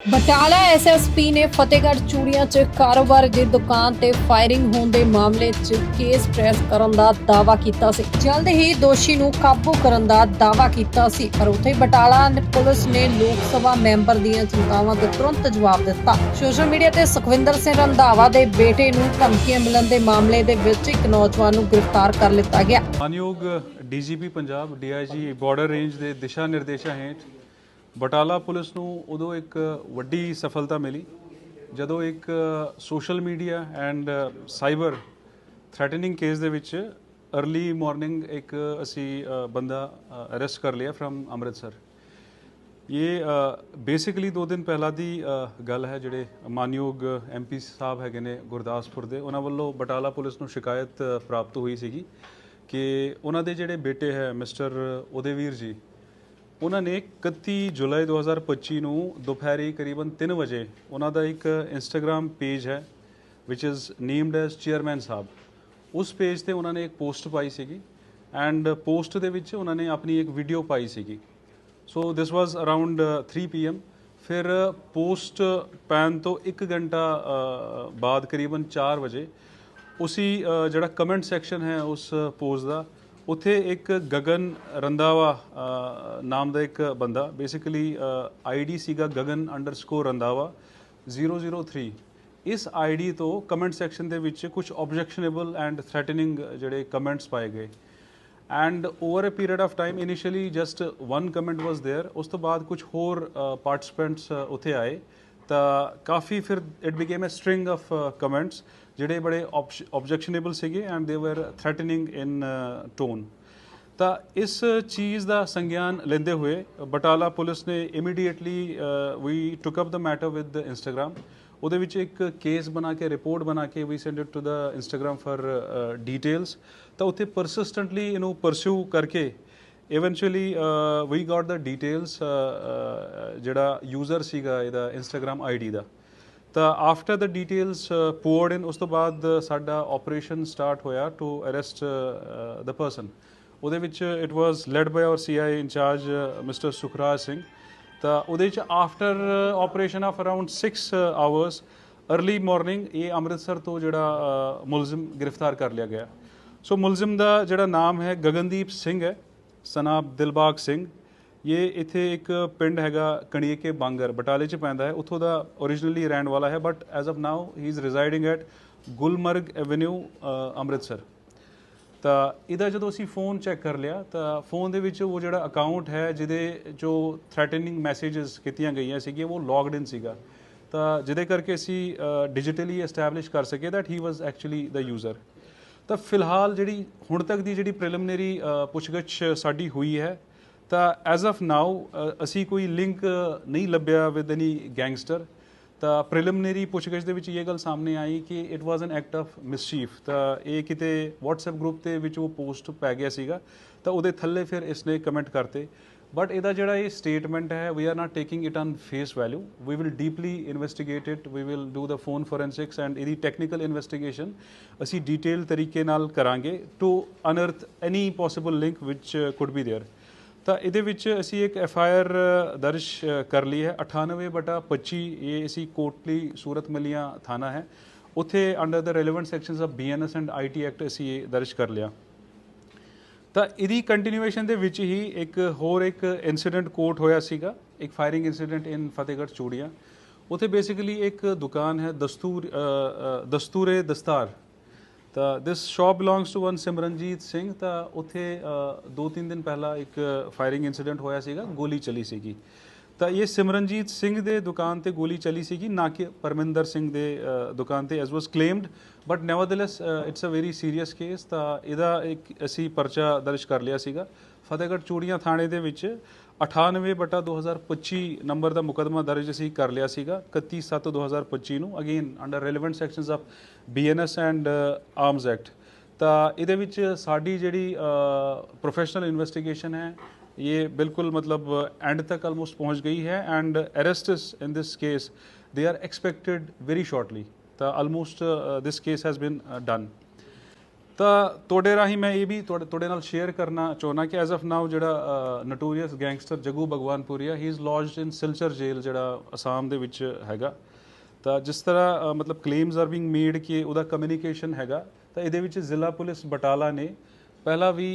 Batala SSP ਨੇ ਫਤਿਹਗੜ੍ਹ ਚੂੜੀਆਂ 'ਚ ਕਾਰੋਬਾਰ ਦੀ ਦੁਕਾਨ ਤੇ ਫਾਇਰਿੰਗ ਹੋਣ ਦੇ ਮਾਮਲੇ 'ਚ ਕੇਸ ਪ੍ਰੈਸ ਕਰਨ ਦਾ ਦਾਅਵਾ ਕੀਤਾ ਸੀ। ਜਲਦ ਹੀ ਦੋਸ਼ੀ ਨੂੰ ਕਾਬੂ ਕਰਨ ਦਾ ਦਾਅਵਾ ਕੀਤਾ ਸੀ, ਪਰ ਉੱਥੇ ਬਟਾਲਾ ਪੁਲਿਸ ਨੇ ਲੋਕ ਸਭਾ ਮੈਂਬਰ ਦੀਆਂ ਚਿੰਤਾਵਾਂ ਦਾ ਤੁਰੰਤ ਜਵਾਬ ਦਿੱਤਾ। ਸੋਸ਼ਲ ਮੀਡੀਆ ਤੇ ਸੁਖਵਿੰਦਰ ਸਿੰਘ ਰੰਧਾਵਾ ਦੇ ਬੇਟੇ ਨੂੰ ਧਮਕੀਆਂ ਮਿਲਣ ਦੇ ਮਾਮਲੇ ਦੇ ਵਿੱਚ ਇੱਕ ਨੌਜਵਾਨ ਨੂੰ ਗ੍ਰਿਫਤਾਰ ਕਰ ਲਿੱਤਾ ਗਿਆ। ਮਾਨਯੋਗ DGP Punjab, DIG border range ਦੇ ਦਿਸ਼ਾ ਨਿਰਦੇਸ਼ਾਂ ਹੇਠ ਬਟਾਲਾ ਪੁਲਿਸ ਨੂੰ ਉਦੋਂ ਇੱਕ ਵੱਡੀ ਸਫਲਤਾ ਮਿਲੀ, ਜਦੋਂ ਇੱਕ social media and cyber threatening case ਦੇ ਵਿੱਚ अर्ਲੀ ਮਾਰਨਿੰਗ ਇੱਕ ਅਸੀਂ ਬੰਦਾ ਅਰੈਸਟ ਕਰ ਲਿਆ ਫਰਮ ਅੰਮ੍ਰਿਤਸਰ। ਇਹ ਬੇਸਿਕਲੀ ਦੋ ਦਿਨ ਪਹਿਲਾਂ ਦੀ ਗੱਲ ਹੈ, ਜਿਹੜੇ ਮਾਨਯੋਗ ਐਮਪੀ ਸਾਹਿਬ ਹੈਗੇ ਨੇ ਗੁਰਦਾਸਪੁਰ ਦੇ, ਉਹਨਾਂ ਵੱਲੋਂ ਬਟਾਲਾ ਪੁਲਿਸ ਨੂੰ ਸ਼ਿਕਾਇਤ ਪ੍ਰਾਪਤ ਹੋਈ ਸੀਗੀ ਕਿ ਉਹਨਾਂ ਦੇ ਜਿਹੜੇ ਬੇਟੇ ਹੈ ਮਿਸਟਰ ਉਦੇਵੀਰ ਜੀ ਉਹਨਾਂ ਨੇ 31 ਜੁਲਾਈ 2025 ਨੂੰ ਦੁਪਹਿਰੇ ਕਰੀਬਨ 3 ਵਜੇ ਉਹਨਾਂ ਦਾ ਇੱਕ ਇੰਸਟਾਗ੍ਰam ਪੇਜ ਹੈ, which is named as chairman ਸਾਹਿਬ ਉਸ ਪੇਜ ਤੇ ਉਹਨਾਂ ਨੇ ਇੱਕ ਪੋਸਟ ਪਾਈ ਸੀਗੀ ਐਂਡ ਪੋਸਟ ਦੇ ਵਿੱਚ ਉਹਨਾਂ ਨੇ ਆਪਣੀ ਇੱਕ ਵੀਡੀਓ ਪਾਈ ਸੀਗੀ। So this was around 3 PM ਫਿਰ ਪੋਸਟ ਪੈਨ ਤੋਂ 1 ਘੰਟਾ ਬਾਅਦ ਕਰੀਬਨ 4 ਵਜੇ ਉਸੀ ਜਿਹੜਾ ਕਮੈਂਟ ਸੈਕਸ਼ਨ ਹੈ ਉਸ ਪੋਸਟ ਦਾ ਉੱਥੇ ਇੱਕ ਗਗਨ ਰੰਦਾਵਾ ਅ, ਨਾਮ ਦਾ ਇੱਕ ਬੰਦਾ ਬੇਸਿਕਲੀ ਆਈਡੀ ਸੀਗਾ ਗਗਨ ਰੰਦਾਵਾ 003 ਇਸ ਆਈਡੀ ਤੋਂ ਕਮੈਂਟ ਸੈਕਸ਼ਨ ਦੇ ਵਿੱਚ ਕੁਝ ਆਬਜੈਕਸ਼ਨੇਬਲ ਐਂਡ ਥ੍ਰੈਟਨਿੰਗ ਜਿਹੜੇ ਕਮੈਂਟਸ ਪਾਏ ਗਏ and over a period of time initially just one comment was there ਉਸ ਤੋਂ ਬਾਅਦ ਕੁਝ ਹੋਰ ਪਾਰਟਿਸਪੈਂਟਸ ਉੱਥੇ ਆਏ ਤਾਂ ਕਾਫੀ ਫਿਰ it became a string of comments ਜਿਹੜੇ ਬੜੇ ਆਬਜੈਕਸ਼ਨੇਬਲ ਸੀਗੇ ਐਂਡ ਦੇ ਵਰ ਥ੍ਰੈਟਨਿੰਗ ਇਨ ਟੋਨ ਤਾਂ ਇਸ ਚੀਜ਼ ਦਾ ਸੰਗਿਆਨ ਲੈਂਦੇ ਹੋਏ ਬਟਾਲਾ ਪੁਲਿਸ ਨੇ immediately we took up the matter with Instagram ਉਹਦੇ ਵਿੱਚ ਇੱਕ ਕੇਸ ਬਣਾ ਕੇ ਰਿਪੋਰਟ ਬਣਾ ਕੇ we send it to the Instagram for details ਤਾਂ ਉੱਥੇ ਪਰਸਿਸਟੈਂਟਲੀ ਇਹਨੂੰ ਪਰਸਿਊ ਕਰਕੇ eventually we got the details ਜਿਹੜਾ ਯੂਜ਼ਰ ਸੀਗਾ ਇਹਦਾ ਇੰਸਟਾਗ੍ਰam ਆਈਡੀ ਦਾ। ਤਾਂ ਆਫਟਰ ਦਾ ਡੀਟੇਲਸ ਪੋਰਡ ਇਨ ਉਸ ਤੋਂ ਬਾਅਦ uh, ਸਾਡਾ ਆਪਰੇਸ਼ਨ ਸਟਾਰਟ ਹੋਇਆ ਟੂ ਅਰੈਸਟ ਦ ਪਰਸਨ ਉਹਦੇ ਵਿੱਚ it was led by our CI incharge mister Sukhraj Singh ਤਾਂ ਉਹਦੇ ਚ after operation of around 6 hours early morning ਇਹ ਅੰਮ੍ਰਿਤਸਰ ਤੋਂ ਜਿਹੜਾ uh, ਮੁਲਜ਼ਮ ਗ੍ਰਿਫਤਾਰ ਕਰ ਲਿਆ ਗਿਆ। ਸੋ ਮੁਲਜ਼ਮ ਦਾ ਜਿਹੜਾ ਨਾਮ ਹੈ ਗਗਨਦੀਪ ਸਿੰਘ ਹੈ। ਸਨਾਬ ਦਿਲਬਾਗ ਸਿੰਘ, ਇਹ ਇੱਥੇ ਇੱਕ ਪਿੰਡ ਹੈਗਾ ਕਣੀਏਕੇ ਬਾਂਗਰ, ਬਟਾਲੇ ਚ ਪੈਂਦਾ ਹੈ, ਉੱਥੋਂ ਦਾ originally ਰਹਿਣ ਵਾਲਾ ਹੈ but as of now he is residing at Gulmarg avenue Amritsar. ਤਾਂ ਇਹਦਾ ਜਦੋਂ ਅਸੀਂ ਫੋਨ ਚੈੱਕ ਕਰ ਲਿਆ, ਤਾਂ ਫੋਨ ਦੇ ਵਿੱਚ ਉਹ ਜਿਹੜਾ ਅਕਾਊਂਟ ਹੈ, ਜਿਹਦੇ ਜੋ ਥ੍ਰੈਟਨਿੰਗ ਮੈਸੇजेस ਕੀਤੀਆਂ ਗਈਆਂ ਸੀਗੀਆਂ, ਉਹ ਲੌਗਡ ਇਨ ਸੀਗਾ। ਤਾਂ ਜਿਹਦੇ ਕਰਕੇ ਅਸੀਂ ਡਿਜੀਟਲੀ ਐਸਟੈਬਲਿਸ਼ ਕਰ ਸਕੇ that he was actually the user ਤਾਂ ਫਿਲਹਾਲ ਜਿਹੜੀ ਹੁਣ ਤੱਕ ਦੀ ਜਿਹੜੀ ਪ੍ਰੀਲਿਮਿਨਰੀ ਪੁੱਛਗਿੱਛ ਸਾਡੀ ਹੋਈ ਹੈ, ਤਾਂ ਐਜ਼ ਆਫ ਨਾਓ ਅਸੀਂ ਕੋਈ ਲਿੰਕ ਨਹੀਂ ਲੱਭਿਆ ਵਿਦ ਐਨੀ ਗੈਂਗਸਟਰ ਤਾਂ ਪ੍ਰੀਲਿਮਿਨਰੀ ਪੁੱਛਗਿੱਛ ਦੇ ਵਿੱਚ ਇਹ ਗੱਲ ਸਾਹਮਣੇ ਆਈ ਕਿ it was an act of mischief ਤਾਂ ਇਹ ਕਿਤੇ WhatsApp ਗਰੁੱਪ ਦੇ ਵਿੱਚ ਉਹ ਪੋਸਟ ਪੈ ਗਿਆ ਸੀਗਾ, ਤਾਂ ਉਹਦੇ ਥੱਲੇ ਫਿਰ ਇਸਨੇ ਕਮੈਂਟ ਕਰਤੇ। ਬਟ ਇਹਦਾ ਜਿਹੜਾ ਇਹ ਸਟੇਟਮੈਂਟ ਹੈ we are not taking it on face value we will deeply investigate it we will do the phone forensics and ਇਹਦੀ ਟੈਕਨੀਕਲ ਇਨਵੈਸਟੀਗੇਸ਼ਨ ਅਸੀਂ ਡੀਟੇਲ ਤਰੀਕੇ ਨਾਲ ਕਰਾਂਗੇ to unearth any possible link which could be there ਤਾਂ ਇਹਦੇ ਵਿੱਚ ਅਸੀਂ ਇੱਕ ਐਫ ਆਈ ਆਰ ਦਰਜ ਅ, ਕਰ ਲਈ ਹੈ 98 ਬਟਾ 25 ਇਹ ਅਸੀਂ ਕੋਟਲੀ ਸੂਰਤ ਮਲੀਆਂ ਥਾਣਾ ਹੈ ਉੱਥੇ under the relevant sections of BNS and IT act ਅਸੀਂ ਇਹ ਦਰਜ ਕਰ ਲਿਆ ਤਾਂ ਇਹਦੀ ਕੰਟੀਨਿਊਏਸ਼ਨ ਦੇ ਵਿੱਚ ਹੀ ਇੱਕ ਹੋਰ ਇੱਕ ਇਨਸੀਡੈਂਟ ਕੋਟ ਹੋਇਆ ਸੀਗਾ ਇੱਕ ਫਾਇਰਿੰਗ ਇਨਸੀਡੈਂਟ ਇਨ ਫਤਿਹਗੜ੍ਹ ਚੂੜੀਆਂ। ਉੱਥੇ ਬੇਸਿਕਲੀ ਇੱਕ ਦੁਕਾਨ ਹੈ ਦਸਤੂਰ ਦਸਤੂਰੇ ਦਸਤਾਰ। ਤਾਂ this shop belongs to one Simranjit Singh ਤਾਂ ਉੱਥੇ ਅ, ਦੋ ਤਿੰਨ ਦਿਨ ਪਹਿਲਾਂ ਇੱਕ ਫਾਇਰਿੰਗ ਇਨਸੀਡੈਂਟ ਹੋਇਆ ਸੀਗਾ ਗੋਲੀ ਚਲੀ ਸੀਗੀ। ਤਾਂ ਇਹ ਸਿਮਰਨਜੀਤ ਸਿੰਘ ਦੇ ਦੁਕਾਨ ਤੇ ਗੋਲੀ ਚਲੀ ਸੀਗੀ, ਨਾ ਕਿ ਪਰਮਿੰਦਰ ਸਿੰਘ ਦੇ ਦੁਕਾਨ ਤੇ as was claimed but nevertheless it's a very serious case ਤਾਂ ਇਹਦਾ ਇੱਕ ਅਸੀਂ ਪਰਚਾ ਦਰਜ ਕਰ ਲਿਆ ਸੀਗਾ। ਫਤਿਹਗੜ੍ਹ ਚੂੜੀਆਂ ਥਾਣੇ ਦੇ ਵਿੱਚ 98 ਬਟਾ 2025 ਨੰਬਰ ਦਾ ਮੁਕਦਮਾ ਦਰਜ ਅਸੀਂ ਕਰ ਲਿਆ ਸੀਗਾ 31 7 2025 ਨੂੰ again under relevant sections of BNS and Arms Act ਤਾਂ ਇਹਦੇ ਵਿੱਚ ਸਾਡੀ ਜਿਹੜੀ ਪ੍ਰੋਫੈਸ਼ਨਲ ਇਨਵੈਸਟੀਗੇਸ਼ਨ ਹੈ ਇਹ ਬਿਲਕੁਲ ਮਤਲਬ ਐਂਡ ਤੱਕ ਆਲਮੋਸਟ ਪਹੁੰਚ ਗਈ ਹੈ and arrests in this case ਦੇ ਆਰ ਐਕਸਪੈਕਟਡ ਵੈਰੀ ਸ਼ਾਰਟਲੀ ਤਾਂ almost this case has been done ਤਾਂ ਤੁਹਾਡੇ ਰਾਹੀਂ ਮੈਂ ਇਹ ਵੀ ਤੁਹਾਡੇ ਤੁਹਾਡੇ ਨਾਲ ਸ਼ੇਅਰ ਕਰਨਾ ਚਾਹੁੰਦਾ ਕਿ ਐਜ਼ ਆਫ ਨਾਓ ਜਿਹੜਾ notorious gangster Jaggu Bhagwanpuria he is lodged in Silchar jail ਜਿਹੜਾ ਅਸਾਮ ਦੇ ਵਿੱਚ ਹੈਗਾ ਤਾਂ ਜਿਸ ਤਰ੍ਹਾਂ ਮਤਲਬ ਕਲੇਮਸ ਆਰ ਬੀਇੰਗ ਮੇਡ ਕਿ ਉਹਦਾ ਕਮਿਊਨੀਕੇਸ਼ਨ ਹੈਗਾ ਤਾਂ ਇਹਦੇ ਵਿੱਚ ਜ਼ਿਲ੍ਹਾ ਪੁਲਿਸ ਬਟਾਲਾ ਨੇ ਪਹਿਲਾਂ ਵੀ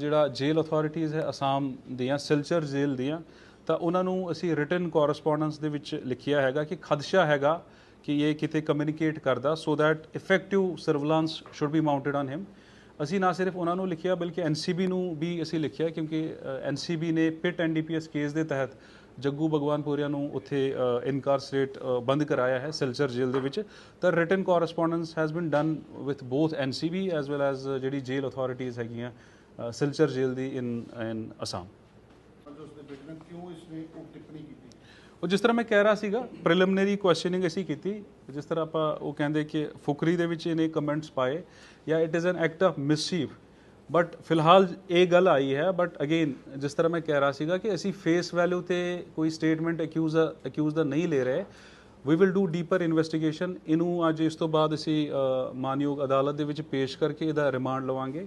ਜਿਹੜਾ ਜੇਲ੍ਹ ਅਥਾਰਟੀਆਂ ਹੈ, ਅਸਾਮ ਦੀਆਂ, ਸਿਲਚਰ ਜੇਲ੍ਹ ਦੀਆਂ, ਤਾਂ ਉਹਨਾਂ ਨੂੰ ਅਸੀਂ ਰਿਟਨ ਕੋਰਸਪੋਂਡੈਂਸ ਦੇ ਵਿੱਚ ਲਿਖਿਆ ਹੈਗਾ ਕਿ ਖਦਸ਼ਾ ਹੈਗਾ ਕਿ ਇਹ ਕਿਤੇ ਕਮਿਊਨੀਕੇਟ ਕਰਦਾ so that effective surveillance should be mounted on him ਅਸੀਂ ਨਾ ਸਿਰਫ ਉਹਨਾਂ ਨੂੰ ਲਿਖਿਆ, ਬਲਕਿ ਐਨਸੀਬੀ ਨੂੰ ਵੀ ਅਸੀਂ ਲਿਖਿਆ, ਕਿਉਂਕਿ ਐਨਸੀਬੀ ਨੇ ਪਿਟ ਐਨਡੀਪੀਐਸ ਕੇਸ ਦੇ ਤਹਿਤ ਜੱਗੂ ਭਗਵਾਨਪੁਰੀਆ ਨੂੰ ਉੱਥੇ ਇਨਕਾਰਸਰੇਟ ਬੰਦ ਕਰਾਇਆ ਹੈ ਸਿਲਚਰ ਜੇਲ੍ਹ ਦੇ ਵਿੱਚ। ਤਾਂ written correspondence has been done with both NCB as well as ਜਿਹੜੀ ਜੇਲ੍ਹ ਅਥਾਰਟੀਜ਼ ਹੈਗੀਆਂ ਸਿਲਚਰ ਜੇਲ੍ਹ ਦੀ ਇਨ ਇਨ ਅਸਾਮ ਨੇ ਟਿੱਪਣੀ ਕੀਤੀ? ਉਹ ਜਿਸ ਤਰ੍ਹਾਂ ਮੈਂ ਕਹਿ ਰਿਹਾ ਸੀਗਾ ਪ੍ਰੀਲਿਮਿਨਰੀ ਕੁਐਸਚਨਿੰਗ ਅਸੀਂ ਕੀਤੀ। ਜਿਸ ਤਰ੍ਹਾਂ ਆਪਾਂ ਉਹ ਕਹਿੰਦੇ ਕਿ ਫੁਕਰੀ ਦੇ ਵਿੱਚ ਇਹਨੇ ਕਮੈਂਟਸ ਪਾਏ ਜਾਂ it is an act of mischief but ਫਿਲਹਾਲ ਇਹ ਗੱਲ ਆਈ ਹੈ ਬਟ ਅਗੇਨ ਜਿਸ ਤਰ੍ਹਾਂ ਮੈਂ ਕਹਿ ਰਿਹਾ ਸੀਗਾ ਕਿ ਅਸੀਂ ਫੇਸ ਵੈਲਿਊ ਤੇ ਕੋਈ ਸਟੇਟਮੈਂਟ ਅਕਿਊਜ਼ ਅਕਿਊਜ਼ ਦਾ ਨਹੀਂ ਲੈ ਰਹੇ we will do deeper investigation ਇਹਨੂੰ ਅੱਜ ਇਸ ਤੋਂ ਬਾਅਦ ਅਸੀਂ ਮਾਨਯੋਗ ਅਦਾਲਤ ਦੇ ਵਿੱਚ ਪੇਸ਼ ਕਰਕੇ ਇਹਦਾ ਰਿਮਾਂਡ ਲਵਾਂਗੇ